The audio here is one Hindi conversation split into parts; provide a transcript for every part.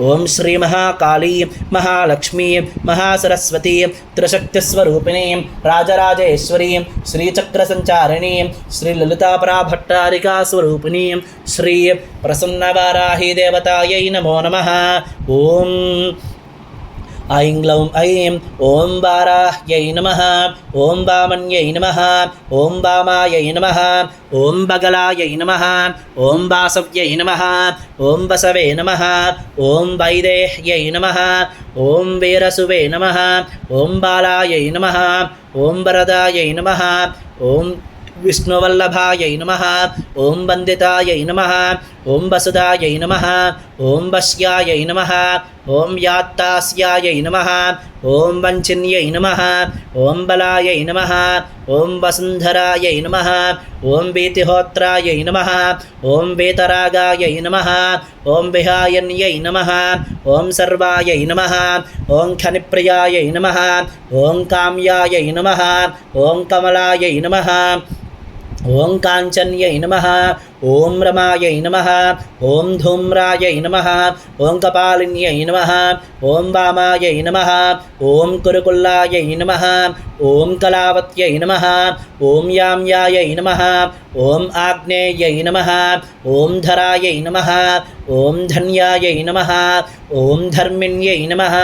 ఓం శ్రీ మహాకాళీ మహాలక్ష్మీ మహాసరస్వతి త్రిశక్తిస్వరూపిణీ రాజరాజేశ్వరీ శ్రీచక్ర సంచారిణీ శ్రీ లలితాపరాభట్టారికా స్వరూపిణీ శ్రీ ప్రసన్నవారాహి దేవతాయై నమో నమ. ఓం ఐం గ్లౌం ఐం ఓం వారాహ్యై నమ ఓం వామన్యై నమ ఓం వామాయై నమ ఓం బగలాయై నమ ఓం వాసవ్యై నమ ఓం వసవే నమ ఓం వైదేహ్యై నమ ఓం వీరసువే నమ ఓం బాలాయై నమ ఓం వరదాయై నమ ఓం విష్ణువల్లభాయై నమ ఓం వందితాయై నమ ఓం వసుదాయై నమ ఓం వశ్యాయై నమ ஓம் யாத்தாஸ்யாயை நம ஓம் வஞ்சின்யை நம ஓம் பலாயை நம ஓம் வசுந்தராயை நம ஓம் பீதிஹோத்ராயை நம ஓம் பீதராகாயை நம ஓம் விஹாயன்யை நம ஓம் சர்வாயை நம ஓம் கனிப்பிரியாயை நம ஓம் காமியாயை நம ஓம் கமலாயை நம ஓம் காஞ்சன்யை நம ஓம் ரமாயை நம ஓம் தூம்ராயை நம ஓம் கபாலின்யை நம ஓம் வாமாயை நம ஓம் குருகுல்லாயை நம ஓம் கலாவத்யை நம ஓம் யாம்யாயை நம ஓம் ஆக்னேயை நம ஓம் धरायै नमः ॐ धन्यायै नमः ॐ धर्मिण्यै नमः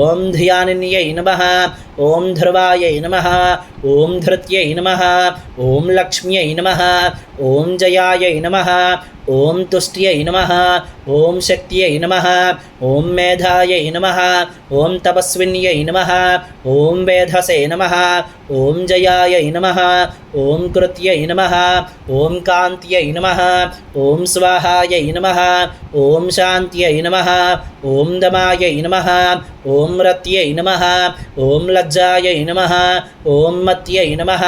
ॐ धियानिन्यै नमः ॐ ध्रुवायै नमः ॐ धृत्यै नमः ॐ लक्ष्म्यै नमः ॐ जयायै నమ ॐ तुष्ट्यै नमः ॐ शक्त्यै नमः ॐ मेधायै नमः ॐ तपस्विन्यै नमः ओं वेधसे नमः ॐ जयायै नमः ॐ कृत्यै नमः ॐ कान्त्यै नमः ॐ स्वाहायै नमः ॐ शान्त्यै नमः ॐ दमायै नमः ॐ रत्यै नमः ॐ लज्जायै नमः नम मत्यै नमः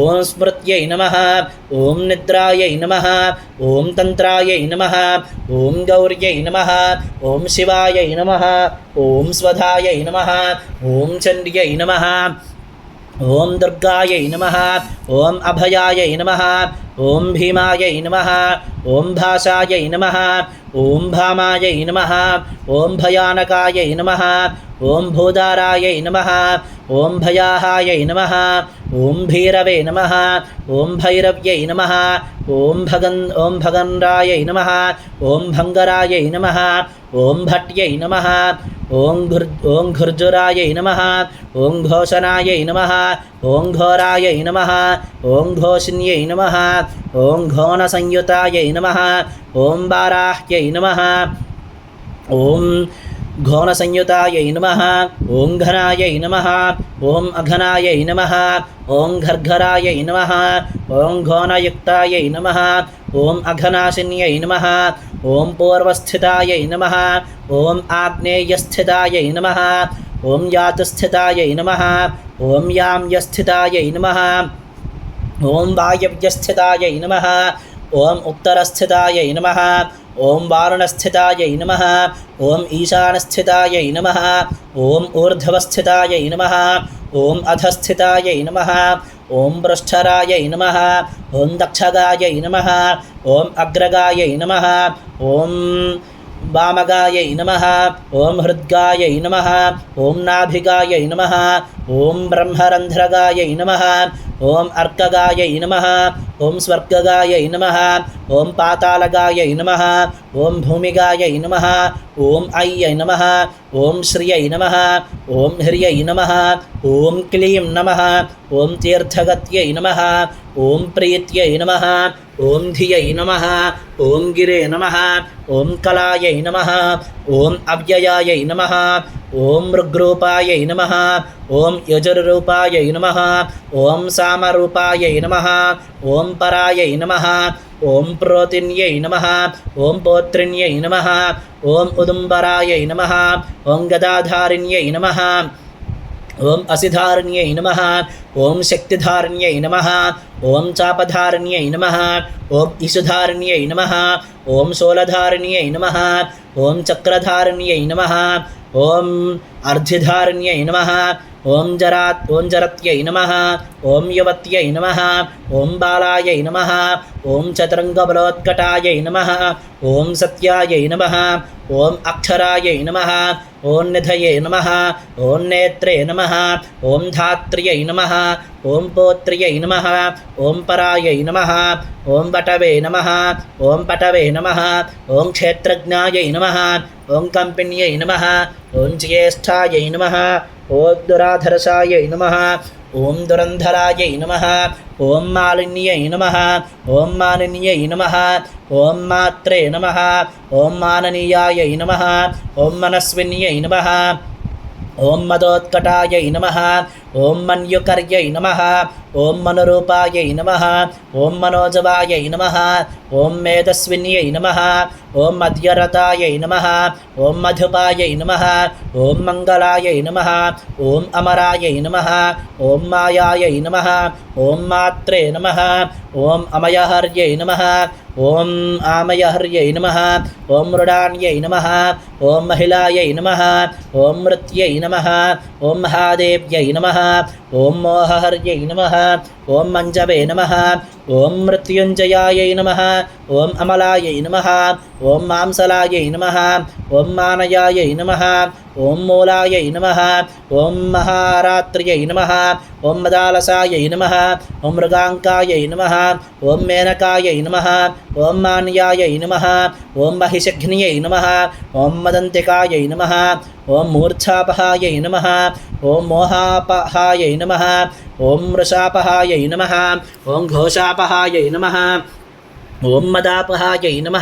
ॐ स्मृत्यै नमः निद्रा निद्रायै नमः ॐ तन्त्रायै नमः ॐ गौर्यै नमः ॐ शिवायै नमः ॐ स्वधायै नमः ॐ चण्ड्यै नमः ॐ दुर्गायै नमः ॐ अभयायै नमः ॐ भीमायै नमः ॐ भाषायै नमः ॐ भामायै नमः ॐ भयानकायै नमः ॐ भूदारायै नमः ॐ भयाहायै नमः ఓం భైరవే నమ ఓం భైరవ్యై నమ ఓం భగన్ ఓం భగన్రాయై నమ ఓం భంగరాయై నమ ఓం భట్యై నమ ఓం ఘుర్ ఓం ఘుర్జురాయై నమ ఓం ఘోషణాయై నమ ఓం ఘోరాయై నమ ఓం ఘోషిన్యై నమ ఓం ఘోణ సంయుతాయై నమ ఓం బారాహ్యై నమ ఓం घोनसंयुतायै नमः ॐ घनायै नमः ॐ अघनायै नमः ॐ घर्घरायै नमः ॐ घोनयुक्तायै नमः ॐ अघनाशिन्यै नमः ॐ पूर्वस्थितायै नमः ॐ आग्नेयस्थितायै नमः ॐ यातुस्थितायै नमः ॐ यां यस्थितायै नमः ॐ वायव्यस्थितायै नमः ॐ उत्तरस्थितायै नमः ॐ वारणस्थिताय नम ॐ ईशानस्थिताय नम ॐ ऊर्धवस्थिताय नम ॐ अधस्थिताय नम ॐ पृष्ठराय नम ओं दक्षगाय नम ॐ अग्रगाय नम ॐ वामगाय नम ओं हृद्गाय नम ओं नाभिगाय नम ओं ब्रह्मरंध्रगाय नम ओं अर्कगाय नम ओं स्वर्गगाय नम ओं पातालगाय नम ओं भूमिगाय नम ओं ऐ नम ओं श्रिय नम ओं ह्रिय नम ओं क्लीं नम ओं तीर्थगत नम ओं प्रीत नम ओं धिय नम ओं गिरे नम ओं कलाय नम ओं अव्यय नम ओं मृग्रूपाय नम ఓం యజుర్రూపాయై నమ ఓం సామరూపాయై నమ ఓం పరాయై నమ ఓం ప్రోతిన్యై నమ ఓం పోత్రిణ్యై నమ ఓం ఉదుంబరాయై నమ ఓం గదాధారిణ్యై నమ ఓం అసిధారణ్యై నమ ఓం శక్తిధారణ్యై నమ ఓం చాపధారణ్యై నమ ఓం ఇషుధారణ్యై నమ ఓం శూలధారణ్యై నమ ఓం చక్రధారణ్యై నమ ఓం అర్ధిధారణ్యై నమ ஓம் ஜராத் ஓம் ஜரத்யை நமः ஓம் யுவத்யை நமः ஓம் பாலாயை நமः ஓம் சதுரங்கபலோத்கட்டாயை நமः ஓம் சத்யாயை நமः ஓம் அக்ஷராயை நமः ஓம் நிதயே நமः ஓம் நேத்ரே நமः ஓம் தாத்ரியை நமः ஓம் போத்ரியை நமः ஓம் பராயை நமः ஓம் பட்டவே நமः ஓம் பட்டவே நமः ஓம் க்ஷேத்ரஜாயை நமः ஓம் கம்பிணியை நமः ஓம் ஜியேஷ்டாயை நமः ఓం దురాధరసాయ నమ. ఓం దురంధరాయ నమ. ఓం మాలిన్యై నమ. ఓం మాలిన్యై నమ. ఓం మాత్రే నమ. ఓం మాననీయాయ నమ. ఓం మనస్విన్యై నమ. ओं मदोत्कटाय नम ओं मन्युकर्यै नम ओं मनुरूपायै नम ओं मनोजवाय नम ओं मेधस्विन्यै नम ओं मध्यरताय नम ओं मधुपाय नम ओं मंगलाय नम ओं अमराय नम ओं मायाय नम ओं मात्रे नम ओं अमयहर्य नम ஓம் ஆமயஹர்யை நம ஓம் ருடான்யை நம ஓம் மகிழாயை நம ஓம் மிருத்யை நம ஓம் மகாதேவ்யை நம ஓம் மோகஹர்யை நம ఓం మంజవే నమ ఓం మృత్యుంజయాయై నమ ఓం అమలాయై నమ ఓం మాంసలాయై నమ ఓం మానయాయై నమ ఓం మూలాయై నమ ఓం మహారాత్ర్యై నమ ఓం మదాలసాయై నమ ఓం మృగాంకాయై నమ ఓం మేనకాయై నమ ఓం మాన్యాయై నమ ఓం మహిషఘ్నియై నమ ఓం మదంతికాయై నమ ఓం మూర్ఛాపహాయై నమ. ఓం మోహాపహాయై నమ. ఓం మృషాపహాయై నమ. ఓం ఘోషాపహాయై నమ. ఓం మదాపహాయై నమ.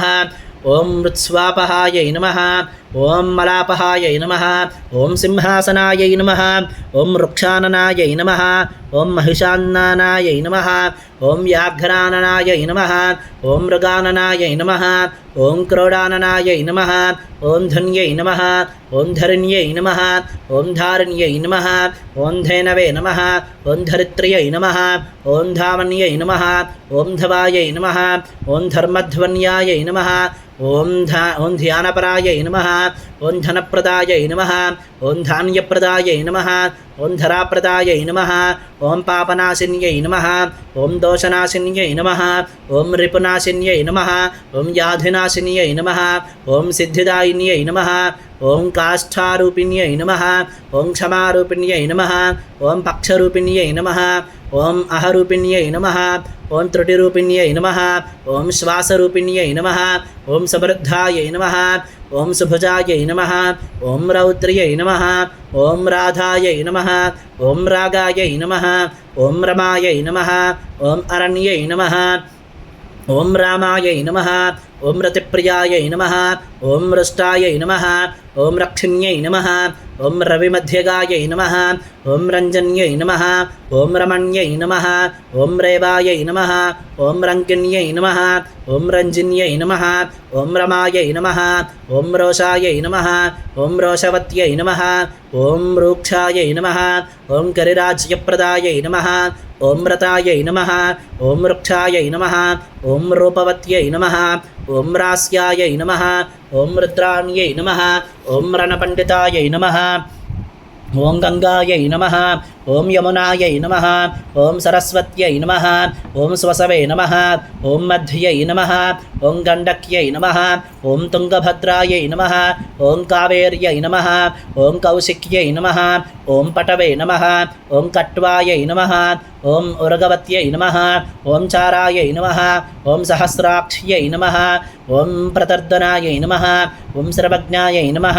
ఓం మృత్స్వాపహాయై నమ. ఓం మలాపహాయై నమ ఓం సింహాసనాయై నమ ఓం వృక్షాననాయై నమ ఓం మహిషాన్నానాయై నమ ఓం వ్యాఘ్రాననాయై నమ ఓం మృగాననాయై నమ ఓం క్రోడాననాయై నమ ఓం ధన్యై నమ ఓం ధరణ్యై నమ ఓం ధారణ్యై నమ ఓం ధైనవే నమ ఓం ధరిత్ర్యై నమ ఓం ధావన్యై నమ ఓం ధవాయై నమ ఓం ధర్మధ్వన్యాయై నమ ఓం ధా ఓం ధ్యానపరాయై నమ ఓం ధనప్రదాయ నమ. ఓం ధాన్యప్రదాయ నమ. ओं धराप्रदाय नम ओं पापनाशिन्य नम ओं दोषनाशिन्य नम ओं रिपुनाशिन्य नम ओं याधिनाशिन्य नम ओं सिद्धिदायिन्य नम ओं काष्ठारूपिण्य नम ओं क्षमारूपिण्य नम ओं पक्षरूपिण्य नम ओं अहरूपिण्य नम ओं त्रुटिरूपिण्य नम ओं श्वासरूपिण्य नम ओं समृद्धाय नम ओं सुभुजाय नम ओं रौद्र्य नम ओं राधाय नम ఓం రాగాయ నమ. ఓం రమాయ నమ. ఓం అరణ్యై నమ. ఓం రామాయ నమ. ओम रतिप्रियाय नम ओं मृष्टाय नम ओं रक्षिण्यै नम ओं रविमध्यगाय नम ओं रञ्जन्यै नम ओं रमण्यै नम ओं रेवाय नम ओं रङ्किण्यै नम ओं रञ्जिन्यै नम ओं रमाय नम ओं रोषाय नम ओं रोषवत्यै नम ओं रूक्षा नम ओं करिराज्यप्रदायै नम ओं रताय नम ओं वृक्षायै नम ओं रूपवत्यै नम ఓం రాస్యాయై నమ ఓం రుద్రాణ్యై నమ ఓం రణపండితాయై నమ ఓం గంగాయై నమ ओम यमुनाय नम ओं सरस्वत नम ओं स्वसवे नम ओं मध्य नम ओं गंडक्य नम ओं तुङ्गभद्रायै नम ओं कावेर्यै नम ओं कौशिक्य नम ओं पटवे नम ओं कट्वाय नम ओं उगवत नम ओं चारा नम ओं सहस्राक्ष्य नम ओं प्रतर्दनाय नम ओं सर्वज्ञायै नम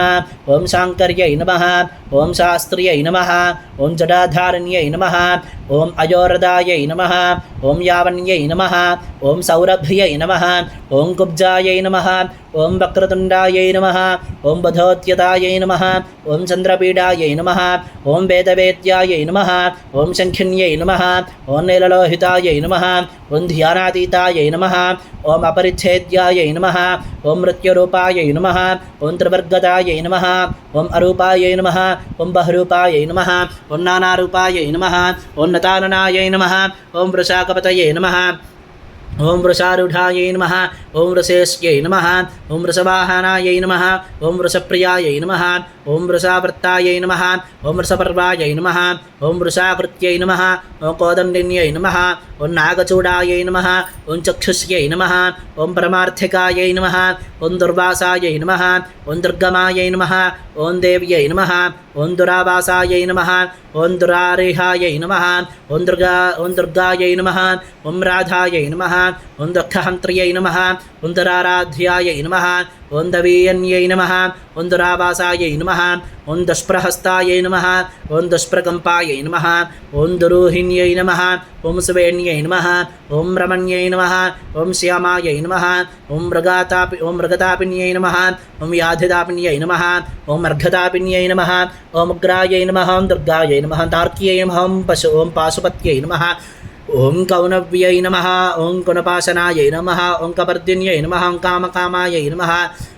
ओं शाङ्कर्यै नम ओं शास्त्रीय नम ओं जडाध ஆதாரண்யை நம ஓம் அயோரதாயை நம ஓம் யாவண்யை நம ओम सौरभ्य नम ओं कुब्जाय नम ओं वक्रतुंडाई नम ओं बधोत्यताय नम ओं चंद्रपीडाई नम ओं वेदवेद्याय नम ओं शंखिन्यै नम ओं नीललोहिताय नम ओं ध्यानातीताय नम ओं अपरछेद्याय नम ओं मृत्युरूपाय नम ओं त्रिवर्गताय नम ओं अरूपाय नम ओं बहरूपाय नम ओं नानारूपाय नम ओं नताननाय नम ओं वृषाकपत नम ओम वृषारूढ़ायै नम ओम वृषेष्यै नम ओम वृषवाहनायै नम ओम वृषप्रियायै नम ओम वृषावृत्तायै नम ओम वृषपर्वायै नम ओम वृषाकृत्यै नम ओम कोदण्डिन्यै नम ओं नागचूडायै नम ओं चक्षुष्यै नम ओम परमार्थिकायै नम ओं दुर्वासायै नम ओं दुर्गमायै नम ओं देव्यै नम ओं दुरावासायै नम ओं दुरारेहायै नम ओम दुर्गा ओम दुर्गायै नम ओम राधायै नम ओं दक्षहन्त्र्यै नमः, उन्दराराध्याय नमः ओं दवीयन्यै नमः ओं दुरावासायै नमः ओं दुष्प्रहस्तायै नमः ओं दुष्प्रकम्पायै नमः ओं दुरूहिण्यै नमः ओं सुवेण्यै नमः ओं रमण्यै नमः ओं श्यामायै नमः ओं मृगातापि ओं मृगतापिन्यै नमः ओं व्याधितापिन्यै नमः ओं अर्घतापिन्यै नमः ओं उग्रायै नमः दुर्गायै नमः तार्क्यै नमः ओं ఓం కౌనవ్యై నమ ఓం కుణపాశనాయై నమ ఓం కపర్దిన్యై నమ ఓం కామకామాయై నమ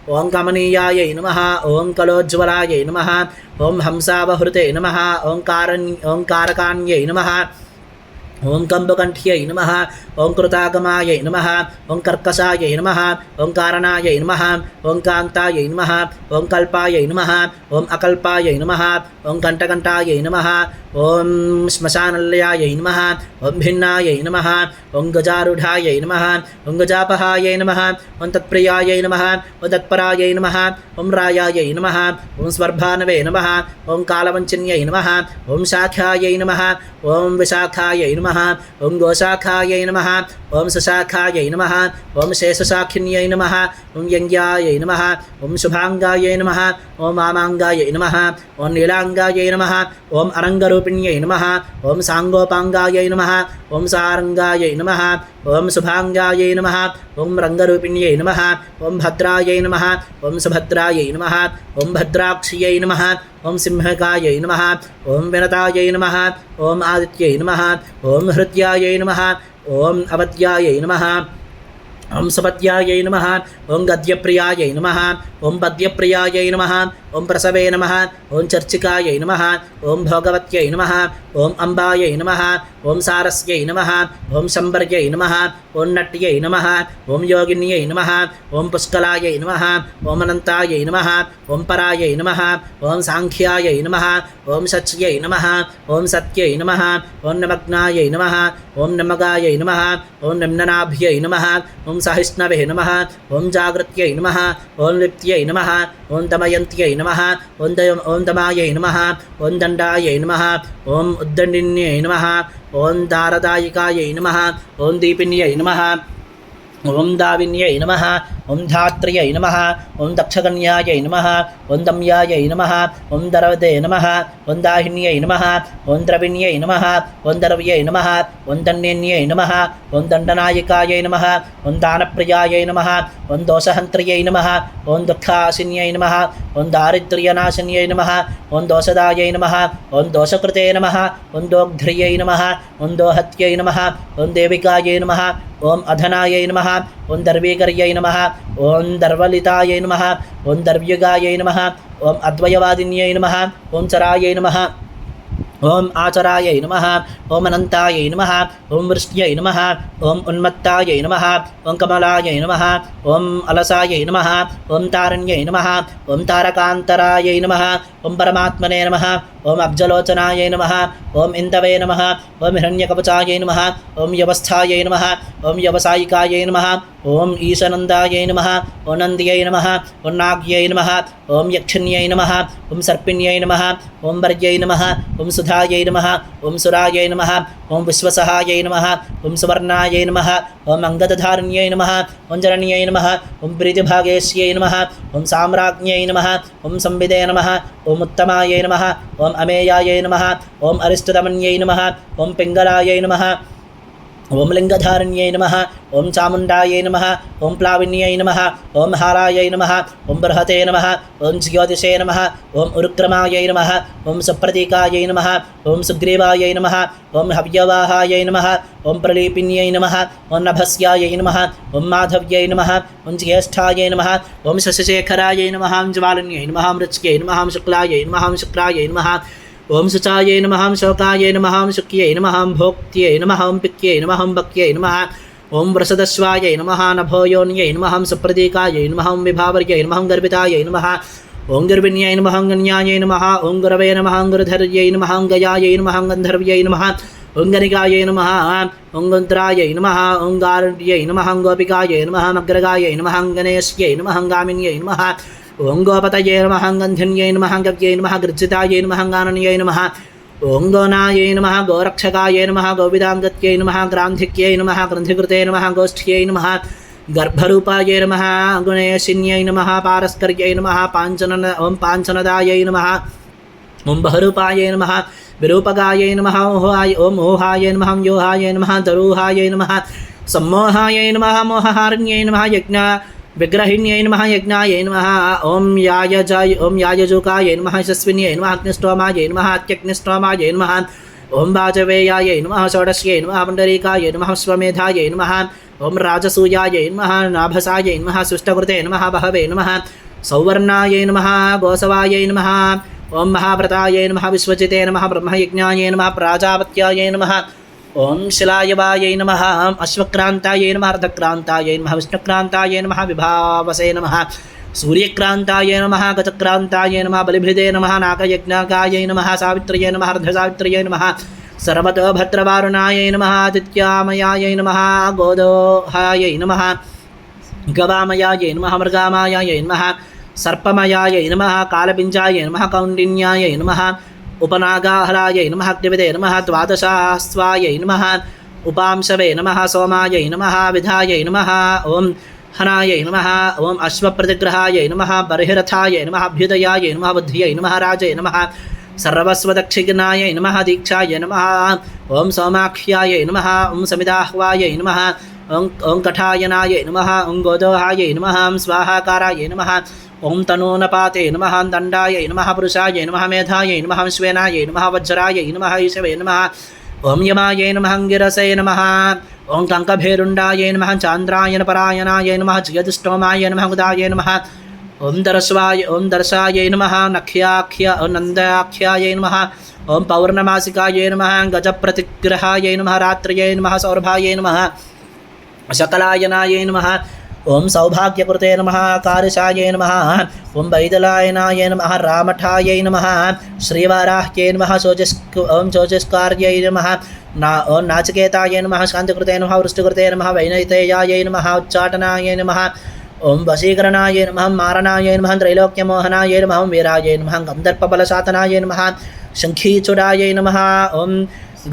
ఓం కమనీయాయై నమ ఓం కలోజ్వలాయై నమ ఓం హంసావహృతే నమ ఓంకారన్ ఓంకారకాన్యై నమ ఓం కంబకంఠ్యై నమ ओंकृतागमाय नम ओंकर्कषा नम ओंकारनाय नम ओं कारणाय नमः ओं कान्ताय ओं कल्पाय नमः ओं अकल्पाय नमः ओं कण्ठकण्ठाय ओं श्मशानलयाय नम ओं भिन्नाय नम ओं गजारूढाय नम ओं गजापहाय नम ओं तत्प्रियाय नम ओं तत्पराय नम ओं रायाय नम ओं स्वर्भानवे नम ओं कालवञ्चन्यै नम ओं शाखायै नम ओं विशाखायै नमः ओं गोशाखायै नम ఓం సశాఖాయై నమ ఓం శేషశాఖిన్యై నమ ఓం వ్యంగ్యాయై నమ ఓం శుభాంగాయై నమ ఓం వామాంగాయై నమ ఓం నీలాంగాయై నమ ఓం అరంగరూపిణ్యై నమ ఓం సాంగోపాంగాయై నమ ఓం సారంగాయై నమ ఓం శుభాంగాయై నమ ఓం రంగరూపిణ్యై నమ ఓం భద్రాయై నమ ఓం సుభద్రాయై నమ ఓం భద్రాక్షియై నమ ఓం సింహకాయై నమ ఓం వినతాయై నమ ఓం ఆదిత్యై నమ ఓం హృద్యాయై నమ ఓం అవధ్యాయై నమ ओं सुपत्याय नम ओं गद्यप्रियाय नम ओं पद्यप्रियाय नम ओं प्रसवे नम ओं चर्चिकाय नम ओं भोगवत नम ओं अम्बायै नम ओं सारस्य नम ओं शंबर्य नम ओं नट्य नम ओं योगिन्य नम ओं पुष्कलाय नम ओं अनंताय नम ओं पराय नम ओं सांख्याय नम ओं सच्य नम ओं सत्य नम ओं नमग्नाय नम ओं नमगाय नम ओं निम्ननाभ्यै नम ओं सहिष्णवे नम। ओं जागृत नम। ओं लिप्त नम। ओं दमयन्त्यै नम। ओं दय दमाय नम। ओं ॐ नम। ओं ॐ उद्दण्डिन्यै नमः। ॐ दारदायिकायै नमः। ॐ दीपिन्यै ఓం దావిన్యై నమ ఓం ధాత్ర్యై నమ ఓం దక్షకన్యాయై నమ ఓం దమ్యాయై నమ ఓం దరవదే నమ ఓం దాహిన్యై నమ ఓం ద్రవిణ్యై నమ ఓం ద్రవ్యై నమ ఓం దండిన్యై నమ ఓం దండనాయకాయై నమ ఓం దానప్రియాయై నమ ఓం దోషహంత్ర్యై నమ ఓం దుఃఖాసిన్యై నమ ఓం దారిద్ర్యనాశిన్యై నమ ఓం దోషదాయై నమ ఓం దోషకృతే నమ ఓం దోగ్ధ్రియై నమ ఓం దోహత్యై నమ ఓం దేవికాయై నమ ओम अधनाय नम ओं दर्वीकर्य नम ओं दर्वलिताय नम ओं दर्व्युगाय नम ओं अद्वयवादिन्यै नम ओं चराय नम। ओम आचराय नम ओम अनंताय नम ओम वृष्ट्यै नम ओम उन्मत्ताय नम ओम कमलाय नम ओम अलसाय नम ओम तारण्य नम ओम तारकांतराय नम ओम परमात्मने नम ओम अब्जलोचनाय नम ओम इंदवे नम ओम हिण्यकवचाय नम ओम व्यवस्थाय नम ओम व्यवसायिकाय नम ओम ईशनंदाय नम ओं नंद्य नम ओन्नाग्य नम ओं यक्षिण्य नम ओं सर्पिण्य नम ओं वर्य नम ओं सुध నమ ఓం సురాయై నమ ఓం విశ్వసహాయై నమ ఓం సువర్ణాయై నమ ఓం అంగదధారణ్యై నమ ఓం జరణ్యై నమ ఓం ప్రీతిభాగేశ్యై నమ ఓం సామ్రాజ్ఞై నమ ఓం సంవిదే నమ ఓం ఉత్తమాయై నమ ఓం అమేయాయై నమ ఓం అరిష్టతమన్యై నమ ఓం పింగళాయై నమ ఓం ओम लिंगधारण्य नम ओं चामुंडाय नम ओं प्लाविन्य नम ओं हाराय नम ओं बृहते नम ओं ज्योतिषे नम ओं उरुक्रमाय नम ओं सप्रतीकाय नम ओं सुग्रीवाय नम ओं हव्यवाहाय नम ओं प्रलीपिन्य नम ओं नभस्याय नम ओं माधव्य नम ओं ज्येष्ठाय नम ओं शशिशेखराय नम ज्वालिन्य नम मृत्स्यै नम शुक्लाय नम शुक्राय नम ఓం శుచాయై నమహాం శోకాయై నమహాం శుక్యై నమహాం భోక్త్యై నమహాం పిక్యై నమహాం భక్యై నమ ఓం వృషదశ్వాయై నమః నభోయోన్యై నమహాం సుప్రతీకాయై నమహాం విభావర్యై నమహాం గర్భితాయై నమః ఓం గర్విణ్యై నమహాం గణ్యాయై నమః ఓం గురవే నమహాం గురుధర్యై నమహాం గయాయై నమహాం గంధర్వ్యై నమః ఓంగనికాయై నమ ఓంగుంత్రాయై నమ ఓంగారుణ్యై నమ గోపికాయై నమ అగ్రగాయై నమ గణేశ్యై నమ గామిన్యై నమ ఓం గోపతయే నమ గంధిన్యై నమ గవ్యై నమ గృజితాయ నమ గానన్యై నమ ఓం గోనాయై నమ గోరక్షకాయై నమ గోవిదాంగత్యై నమ గ్రాంధిక్యై నమ గ్రంథికృతే నమ గోష్ఠ్యై నమ గర్భరూపాయ నమ గుణేశిన్యై నమ పారస్కర్యై నమ పాంచన ఓం పాంచనదాయై నమ ఓం బహరూపాయై నమ విరూపగాయై నమ ఓహాయ ఓం ఓహాయై నమ యోహాయై నమ తరూహాయ నమ సమ్మోహాయై నమ మోహహారణ్యై నమ యజ్ఞ విగ్రహిణ్యై నమ యజ్ఞాయ నమ ఓం యాయజాయ ఓం యాయజుకాయ నమ యశస్విన్యై నమ అగ్నిష్టోమాయ నమ అత్యగ్నిష్టోమాయ నమ ఓం వాజవేయాయ నమ షోడశ్యై నమ పుండరీకాయ నమ స్వమేధాయ నమ ఓం రాజసూయాయ నమ నాభసాయ నమ సుష్టకృతే నమ బహవే నమ సౌవర్ణాయ నమ గోసవాయ నమ ఓం మహావ్రతాయ నమ విశ్వజితే నమ బ్రహ్మయజ్ఞాయ నమ ప్రాజాపత్యాయ నమ ओम शिलायवाय नम अश्वक्रांताय नम, अर्धक्रांताय नम विष्णुक्रांताय नम, विभावसे नम, सूर्यक्रांताय नम, गजक्रांताय नम, बलिभृदे नम नागयज्ञाकाय नम, सावित्र्यै नम अर्धसावित्र्यै नम, सर्वतो भद्रवारुणाय नम, आदित्यामयाय नम, गोदोहाय नम, गवामयाय नम, मृगामायाय नम, सर्पमयाय नम कालपिञ्चाय नम, कौंडिन्याय नम ఉపనాగాహలాయ నమ అగ్నివిదే నమ ద్వాదశాస్వాయ నమ ఉపాంశవే నమ సోమాయ నమ విధాయ నమ ఓం హనాయ నమ ఓం అశ్వప్రతిగ్రహాయ నమ బర్హిరథాయ నమ అభ్యుదయాయ నమ బుద్ధియై నమ రాజయ నమ సర్వస్వదక్షిణాయ నమ దీక్షాయ నమ ఓం సోమాఖ్యాయ నమ ఓం సమిదాహ్వాయ నమ ఓం ఓం కఠాయనాయ నమ ఓం గోదోహాయ నమ ఓం స్వాహాకారాయ నమ ఓం తనూనపాతే నమ దండాయ నమ పురుషాయ నమ మేధాయ నమ విశ్వేనాయ నమ వజ్రాయ నమ ఈశవే నమ ఓం యమాయ నమ అంగిరసే నమ ఓం కంకభేరుండాయ నమ చాంద్రాయన పరాయణాయ నమ జయదుష్టోమాయ నమ ఉదాయ నమ ఓం దర్శవాయ ఓం దర్శాయ నమ నఖ్యాఖ్య నందాఖ్యాయ నమ ఓం పౌర్ణమాసికాయ నమ గజప్రతిగ్రహాయ నమ రాత్రయై నమ సౌరభాయ నమ శకలాయనాయ నమ ॐ सौभाग्यकृते नमः कारिशाय नमः ॐ वैदलायनाय नमः रामठायै नमः श्रीवाराह्यै नमः शोचिस् ॐ शोचिस्कार्यै नमः ना ॐ नाचिकेताय नमः शान्तिकृते नमः वृष्टिकृते नमः वैनैतेयायै नमः उच्चाटनाय नमः ॐ वशीकरणाय नमः मारणाय नमः त्रैलोक्यमोहनाय नमः वीराय नमः गन्धर्पबलशातनाय नमः शङ्खीचूडायै नमः ॐ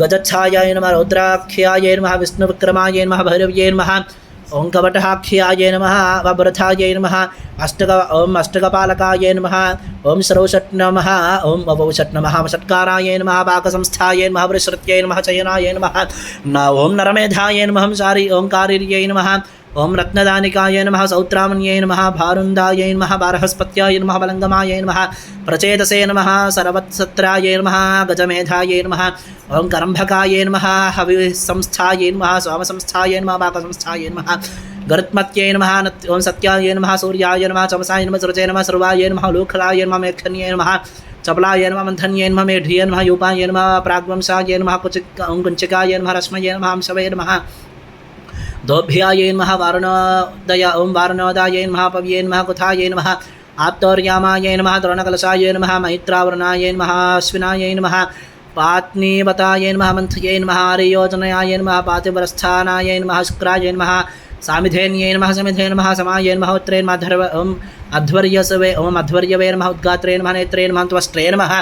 गजच्छायाय नमः रौद्राख्याय नमः विष्णुविक्रमाय नमः भैरव्यै नमः ॐ कवटहाख्याय नम वभ्रथाय अष्ट अष्टक ॐ अष्टकपालकाय नम ओं सरौषट् नम ओं अवौषट् नम षट्काराय पाक पाकसंस्थाय नम वृश्रुत्यै नम, चयनाय नम, न नरमेधाए नरमेधाय नमः सारि ओङ्कारिर्यै नमः ॐ रत्नदानिकाय नमः सौत्रामण्यै नमः, भारुन्दायै नमः, बारहस्पत्याय नमः, बलङ्गमाय नमः, प्रचेतसे नमः, सरवत्सत्राय नमः, गजमेधाय नमः ॐ करम्भकाय नमः, हविसंस्थाय नमः सोमसंस्थाय नमः पाकसंस्थाय नमः, गरुत्मत्यै नमः ॐ सत्याय नमः, सूर्याय नमः, चमसाय नमः, सुरजे नमः, सर्वाय नमः, लोखलाय नमः मेक्षन्ये नमः, चपलाय नमः, मन्थन्ये नमः मेढ्ये नमः, यूपाय नमः, प्राग्वंशाय नमः, कुचिक कुञ्चिकाय नमः, रश्मये नमः अंशवे नमः दोभ्याय नमः वारुणोदय ॐ वारुणोदाय नमः पव्ये नमः कुथाय नमः आप्तौर्यामाय नमः द्रोणकलशाय नमः मैत्रावरणाय नमः अश्विनाय नमः पात्नीवताय नमः मन्थये नमः आर्योजनयाय नमः पातिवरस्थानाय नमः शुक्राय नमः सामिधेन्यै नमः समिधे नमः समाय नमः उत्रे नमः धर्व ॐ अध्वर्यसवे ॐ अध्वर्यवे नमः उद्गात्रे नमः नेत्रे नमः त्वष्ट्रे नमः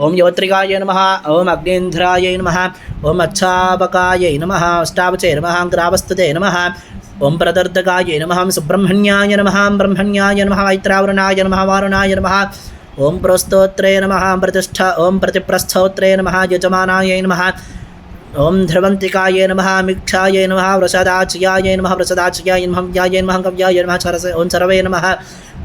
ॐ योत्रिकाय नमः ॐ अग्नेन्द्राय नमः ॐ अच्छापकाय नमः, अष्टावचे नमः ग्रावस्तुते नमः ॐ प्रदर्दकाय नमः सुब्रह्मण्याय नमः ब्रह्मण्याय नमः, मैत्रावरणाय नमः, वारुणाय नमः ॐ प्रोस्तोत्रे नमः प्रतिष्ठा ॐ प्रतिप्रस्थोत्रे नमः यजमानाय नमः ॐ ध्रुवन्तिकाय नमः मिक्षाय नमः वृषदाच्याय नमः वृषदाच्याय नमः व्याय नमः कव्याय नमः चरसे ॐ चरवे नमः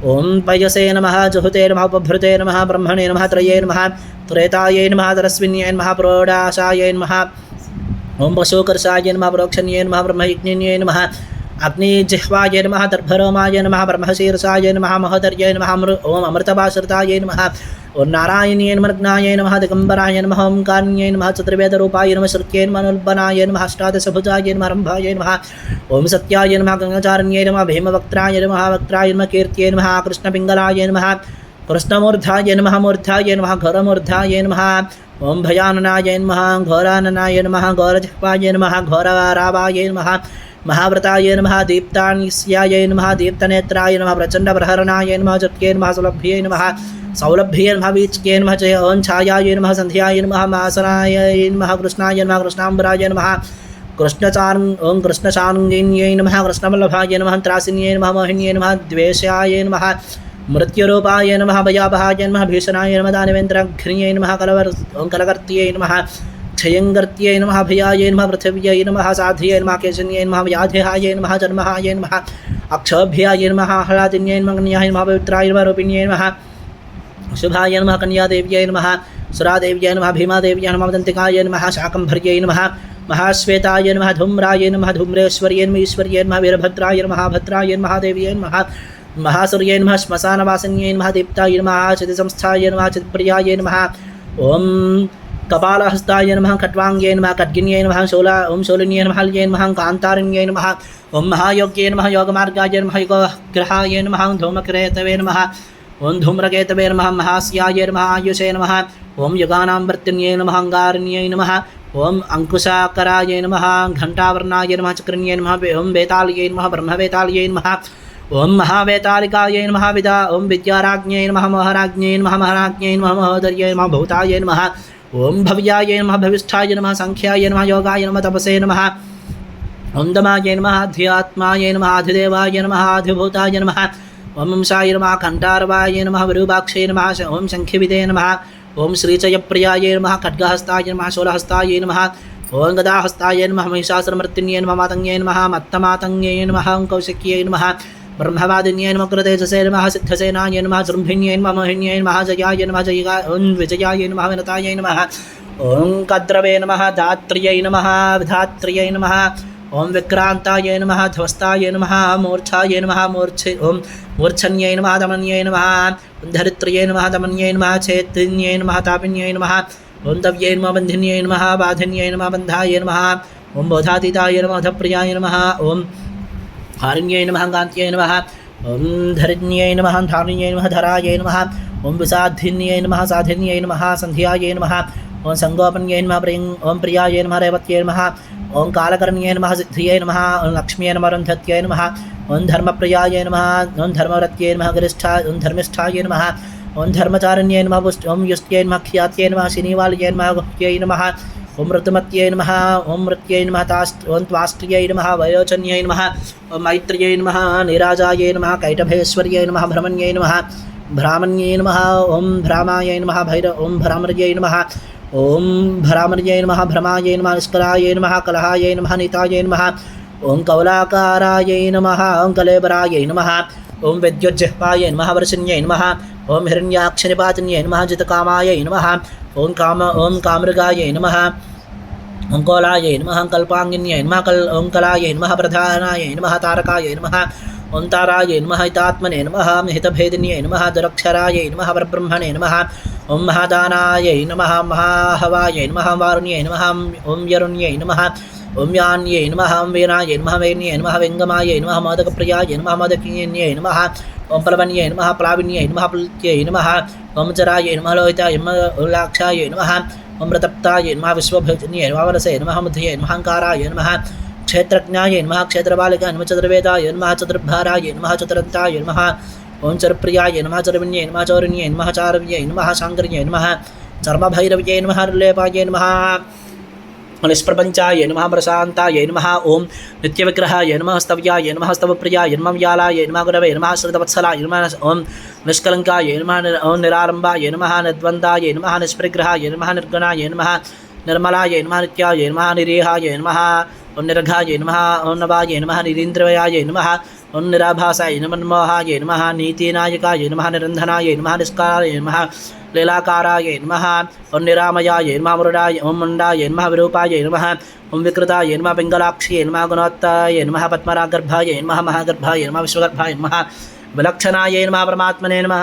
ॐ पयसे नमः जुहुते नमः उपभृते नमः ब्रह्मणे नमः त्रये नमः त्रेतायै नमः तरस्विन्यै नमः प्रोडाशाय अग्निजिह्वाय नमः, दर्भरोमाय नमः, ब्रह्मशीर्षाय नमः महदर्य नमः ॐ अमृतभाश्रिताय नमः ॐ नारायणीय नमर्ग्नाय नमः, दिगम्बराय नमः ओङ्कार्ये नमः, चतुर्वेदरूपाय नमः, श्रुत्ये नमः अनुल्बनाय नमः, अष्टादशभुजाय नमः, रम्भाय नमः ॐ सत्याय नमः, गङ्गाचारण्ये नमः, भीमवक्त्राय नमः, वक्त्राय नमः, कीर्त्ये नमः, कृष्णपिङ्गलाय नमः, कृष्णमूर्धाय नमः, मूर्धाय नमः, घोरमूर्धाय नमः ॐ भयाननाय नमः, घोराननाय नमः, घोरजिह्वाय नमः, घोररावाय नमः महाव्रताय नमः दीप्तान्यस्याय नमः दीप्तनेत्राय नमः प्रचण्डप्रहरणाय नमः जप्ये नमः सुलभ्ये नमः सौलभ्ये नमः वीच्ये नमः जय ॐ छायाय नमः सन्ध्याय नमः मासनाय नमः कृष्णाय नमः कृष्णाम्बराय नमः कृष्णचारु ॐ कृष्णचारुङ्गिन्यै नमः कृष्णवल्लभाय नमः त्रासिन्यै नमः मोहिन्यै नमः द्वेषाय नमः मृत्युरूपाय नमः भयाभहाय नमः भीषणाय नमः दानवेन्द्रघ्न्यै नमः कलवर् ॐ कलकर्त्यै नमः क्षयङ्कर्त्यै नमः, भयाय नमः, पृथिव्यै नमः, साध्यै नमः, केशन्यै नमः, व्याधिहाय नमः, जन्महाय नमः, अक्षभ्याय नमः, आह्लादिन्यै नमः, कन्याय नमः, पवित्राय नमः, रूपिण्यै नमः शुभाय नमः, कन्यादेव्यै नमः, सुरादेव्यै नमः, भीमादेव्यै नमः दन्तिकाय नमः, शाकम्भर्यै नमः, महाश्वेताय नमः, धूम्राय नमः, धूम्रेश्वर्यै नमः, ईश्वर्यै नमः, वीरभद्राय नमः, भद्राय नमः, देव्यै नमः, महासूर्यै नमः श्मशानवासिन्यै नमः, दीप्ताय नमः चितिसंस्थाय नमः चित्प्रियाय नमः ॐ कपालहस्ताय नमः, खट्वाङ्ग्यै नमः, खड्गिन्यै नमः, शूला ॐ शूलिन्यै नमः, हल्यै नमः कान्तारण्यै नमः ॐ महायोग्यै नमः, योगमार्गाय नमः, योगग्रहाय नमः धूमक्रेतवे नमः ॐ धूम्रकेतवे नमः, महास्याय नमः, आयुषे नमः ॐ युगानां वर्तिन्यै नमः अङ्गारण्यै नमः ॐ अङ्कुशाकराय नमः, घण्टावर्णाय नमः चक्रिण्यै नमः ॐ वेताल्यै नमः, ब्रह्मवेताल्यै नमः ॐ महावेतालिकायै नमः, विदा ॐ विद्याराज्ञै नमः महाराज्ञै नमः महाराज्ञै नमः, महोदर्यै नमः, भूताय नमः ॐ भव्याय नमः भविष्ठाय नमः सङ्ख्याय नमः योगाय नमः तपसे नमः ॐ दमाय नमः अध्यात्माय नमः अधिदेवाय नमः अधिभूताय नमः ॐ वंशाय नमः कण्ठारवाय नमः विरूपाक्षे नमः ॐ शङ्खिविदे नमः ॐ श्रीचयप्रियाय नमः खड्गहस्ताय नमः शूलहस्ताय नमः ॐ गदाहस्ताय नमः महिषासुरमर्तिन्ये नमः मातङ्गे नमः मत्तमातङ्गे नमः ॐ कौशिक्ये नमः ब्रह्मवादिन्ये नमः कृतेजसे नमः, सिद्धसेनाय नमः, जृम्भिन्ये नमः, मोहिन्ये नमः, जयाय नमः जयिका ॐ विजयाय नमः, विनताय नमः ॐ कद्रवे नमः धात्र्यै नमः, विधात्र्यै नमः ॐ विक्रान्ताय नमः, ध्वस्ताय नमः, मूर्छाय नमः मूर्च्छे ॐ मूर्छन्यै नमः, दमन्यै नमः धरित्र्यै नमः, दमन्यै नमः, चैतन्यै नमः, तापिन्यै नमः दव्यै नमः, बन्धिन्यै नमः, बाधिन्यै नमः, बन्धाय नमः ॐ बोधातीताय नमः, धप्रियाय नमः ॐ हारिण्यै नमः कान्त्यै नमः, ॐ धरिण्यै नमः धारिण्यै नमः, धरायै नमः, ॐ विसाधिन्यै नमः, साधिन्यै नमः सन्ध्यायै नमः, ॐ सङ्गोपन्यै नमः, प्रियं, ॐ प्रियाय नमः, रेवत्यै नमः, ॐ कालकर्ण्यै नमः, सिद्धियै नमः, ॐ लक्ष्म्यै नमः, रन्धत्यै नमः, ॐ धर्मप्रियायै नमः, ॐ धर्मव्रत्यै नमः, गरिष्ठा, ॐ धर्मिष्ठायै नमः ॐ धर्मचारण्यै नमः, पुष्ट ॐ युष्ट्यै नमः, ख्यात्यै नमः शिनीवाल्यै नमः गुह्यै नमः ॐ ऋतुमत्यै नमः ॐ मृत्यै नमः ॐ त्वाष्ट्यै नमः वयोचन्यै नमः ॐ मैत्र्यै नमः, निराजायै नमः, कैटभेश्वर्यै नमः, भ्रमण्यै नमः, भ्रामण्यै नमः ॐ भ्रामायै नमः, भैर ॐ भ्रामर्यै नमः ॐ भ्रामर्यै नमः, भ्रमायै नमः, निष्करायै नमः, कलहायै नमः, नितायै नमः ॐ कौलाकारायै नमः ॐ कलेबरायै नमः ॐ विद्युज्जिह्वायै नमः वर्षिण्यै नमः ॐ हिरण्याक्षनिपातिन्यै नमः जितकामायै नमः ॐ काम ॐ कामृगायै नमः ॐ कोलायै नमः कल्पाङ्गिन्यै नमः कल् ॐ कलायै नमः प्रधानायै नमः तारकायै नमः ॐ तारायै नमः हितात्मने नमः हितभेदिन्यै नमः दुरक्षरायै नमः परब्रह्मणे नमः ॐ महादानायै नमः महाहवायै नमः वारुण्यै नमः ॐ यरुण्यै नमः ॐ यान्यै नमः ॐ वीरायै नमः वेण्यै नमः वेङ्गमायै नमः मोदकप्रियायै नमः मोदकिन्यै नमः ॐ प्लवन्यै नमः प्लाविन्यै नमः प्लुत्यै नमः ॐ चरायै नमः लोहिताय नमः उल्लाक्षायै नमः ॐ प्रतप्तायै नमः विश्वभजन्यै नमः वरसे नमः मुध्यै नमः अहङ्काराय नमः क्षेत्रज्ञाय नमः क्षेत्रबालिकाय नमः चतुर्वेदाय नमः चतुर्भाराय नमः चतुरन्ताय नमः ॐ चरुप्रियाय नमः चरुविन्यै नमः चौरिण्यै नमः चारव्यै नमः शाङ्कर्यै नमः चर्मभैरव्यै नमः निर्लेपाय नमः నిష్ప్రపంచాయ నమ ప్రశాంతాయ నమ ఓం నిత్యవిగ్రహాయ నమస్తవ్యాయ నమస్తవప్రియాయ నమవ్యాలాయ నమగురవే నమశ్రితవత్సలాయ నమ ఓం నిష్కలంకాయ నమ ఓం నిరారంభాయ నమ నిద్వందాయ నమ నిష్ప్రగ్రహాయ నమ నిర్గుణాయ నమ నిర్మలాయ నమ నిత్యాయ నమ నిరేహాయ నమ ఓం నిరఘాయ నమ ఓం నవాయ నమ నిరీంద్రవయాయ నమ ఓం నిరాభాసాయ నమన్మోహాయ నమ నీతినాయకాయ నమ నిరంధనాయ నమ నిష్కారాయ నమ लीलाकाराय नम। ओं निरामयाय नम, मुरुडाय ओं मुण्डाय नम, विरूपाय नम ओं विकृताय नम पिंगलाक्षी नम गुणोत्ताय नम पद्मगर्भाय नम, महागर्भाय नम, विश्वगर्भाय नम, विलक्षणाय नम, परमात्मने नम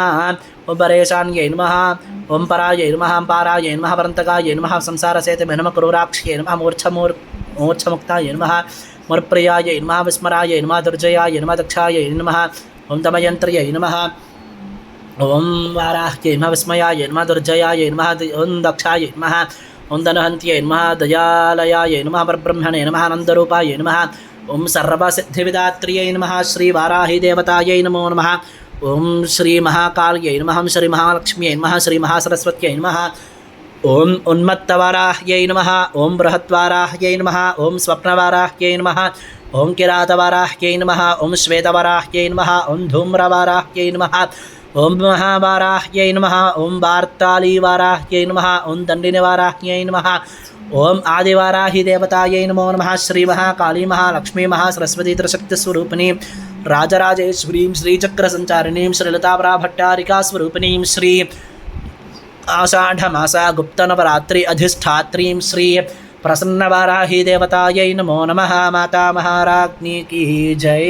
ओं परेशान्य नम ओं पराय नम पाराय नमः, परन्तकाय नमः संसारसेतमे नम, क्रूराक्ष्यै नमः मूर्छमूर् मुक्ताय नम, मुरप्रियाय नम, विस्मराय नम, दुर्जयाय नम, दक्षाय नम ओं दमयन्त्र्यै नम ओं वाराह्ये नमः विस्मयाय नमः दुर्जयाय नमः ओं दक्षाय नमः ओं धनहन्त्यै नमः दयालयाय नमः परब्रह्मणे नमः आनन्दरूपाय नमः ओं सर्वसिद्धिविदात्र्यै नमः श्रीवाराहिदेवतायै नमो नमः ओं श्रीमहाकाल्यै नमः श्रीमहालक्ष्म्यै नमः श्रीमहासरस्वत्यै नमः श्री उन्मत्तवाराह्यै नमः ओं बृहत्वाराह्यै नमः ओं स्वप्नवाराह्यै नमः ओं किरातवाराह्यै नमः ओं श्वेतवाराह्यै नमः ओं धूम्रवाराह्यै नमः ఓం ధూమ్రవారాహ్యై నమ. ఓం మహావారాహ్యై నమ ఓం వార్తాళీవారాహ్యై నమ. ఓం దండినివారాహ్యై నమ. ఓం ఆదివారాహి దేవతాయై నమో నమ. శ్రీ మహాకాళీ మహాలక్ష్మీ మహాసరస్వతీ త్రిశక్తిస్వరూపిణీం రాజరాజేశ్వరీం శ్రీచక్రసంచారిణీం శ్రీలతాపరాభట్టారికా స్వరూపిణీం శ్రీ ఆషాఢమాసా గుప్తనవరాత్రి అధిష్టాత్రీం శ్రీ ప్రసన్నవారాహి దేవతాయై నమో నమ. మాతా జై.